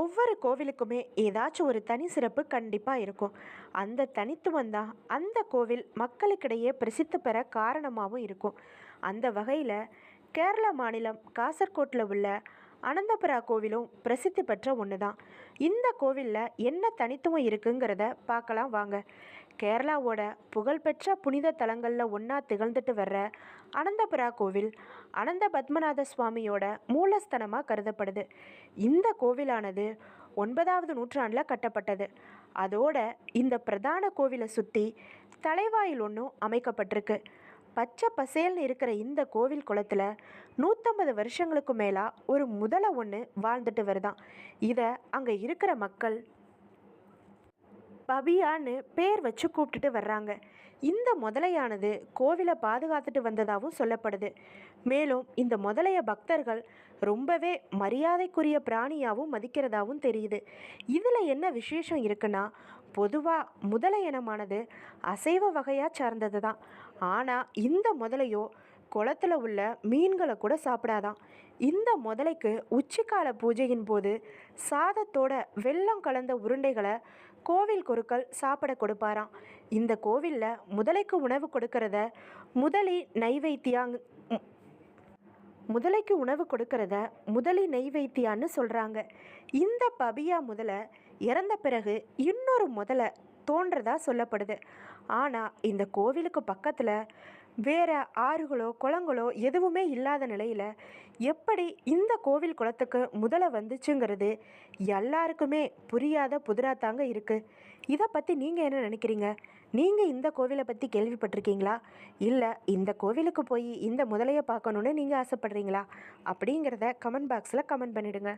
ஒவ்வொரு கோவிலுக்குமே ஏதாச்சும் ஒரு தனி சிறப்பு கண்டிப்பாக இருக்கும். அந்த தனித்துவம் தான் அந்த கோவில் மக்களுக்கிடையே பிரசித்தி பெற காரணமாகவும் இருக்கும். அந்த வகையில் கேரள மாநிலம் காசர்கோட்டில் உள்ள அனந்தபுரா கோவிலும் பிரசித்தி பெற்ற ஒன்று தான் இந்த கோவிலில் என்ன தனித்துவம் இருக்குங்கிறத பார்க்கலாம் வாங்க. கேரளாவோட புகழ்பெற்ற புனித தலங்களில் ஒன்றா திகழ்ந்துட்டு வர்ற அனந்தபுரா கோவில் அனந்த பத்மநாத சுவாமியோட மூலஸ்தனமாக கருதப்படுது. இந்த கோவிலானது ஒன்பதாவது நூற்றாண்டில் கட்டப்பட்டது. அதோட இந்த பிரதான கோவிலை சுற்றி தலைவாயில் ஒன்றும் அமைக்கப்பட்டிருக்கு. பச்சை பசேல்னு இருக்கிற இந்த கோவில் குளத்தில் நூற்றம்பது வருஷங்களுக்கு மேலாக ஒரு முதலை ஒன்று வாழ்ந்துட்டு வருதாம் இதை அங்கே இருக்கிற மக்கள் பபியான்னு பேர் வச்சு கூப்பிட்டுட்டு வர்றாங்க. இந்த முதலையானது கோவிலை பாதுகாத்துட்டு வந்ததாகவும் சொல்லப்படுது. மேலும் இந்த முதலைய பக்தர்கள் ரொம்பவே மரியாதைக்குரிய பிராணியாகவும் மதிக்கிறதாகவும் தெரியுது. இதில் என்ன விசேஷம் இருக்குன்னா பொதுவாக முதலை இனமானது அசைவ வகையாக சார்ந்தது தான் ஆனால் இந்த முதலையோ குளத்துல உள்ள மீன்களை கூட சாப்பிடாதாம் இந்த முதலைக்கு உச்சிக்கால பூஜையின் போது சாதத்தோட வெள்ளம் கலந்த உருண்டைகளை கோவில் குருக்கள் சாப்பிட கொடுப்பாராம். இந்த கோவிலில் முதலைக்கு உணவு கொடுக்கறத முதலி நைவேத்தியாங் முதலைக்கு உணவு கொடுக்கறத முதலி நெய்வேத்தியான்னு சொல்கிறாங்க இந்த பபியா முதலை இறந்த பிறகு இன்னொரு முதலை தோன்றதா சொல்லப்படுது. ஆனால் இந்த கோவிலுக்கு பக்கத்தில் வேற ஆறுகளோ குளங்களோ எதுவுமே இல்லாத நிலையில் எப்படி இந்த கோவில் குளத்துக்கு முதலை வந்துச்சுங்கிறது எல்லாருக்குமே புரியாத புதிராக தாங்க இருக்குது இதை பற்றி நீங்கள் என்ன நினைக்கிறீங்க? நீங்கள் இந்த கோவிலை பற்றி கேள்விப்பட்டிருக்கீங்களா? இல்லை இந்த கோவிலுக்கு போய் இந்த முதலையை பார்க்கணுன்னு நீங்கள் ஆசைப்படுறீங்களா? அப்படிங்கிறத கமெண்ட் பாக்ஸில் கமெண்ட் பண்ணிடுங்க.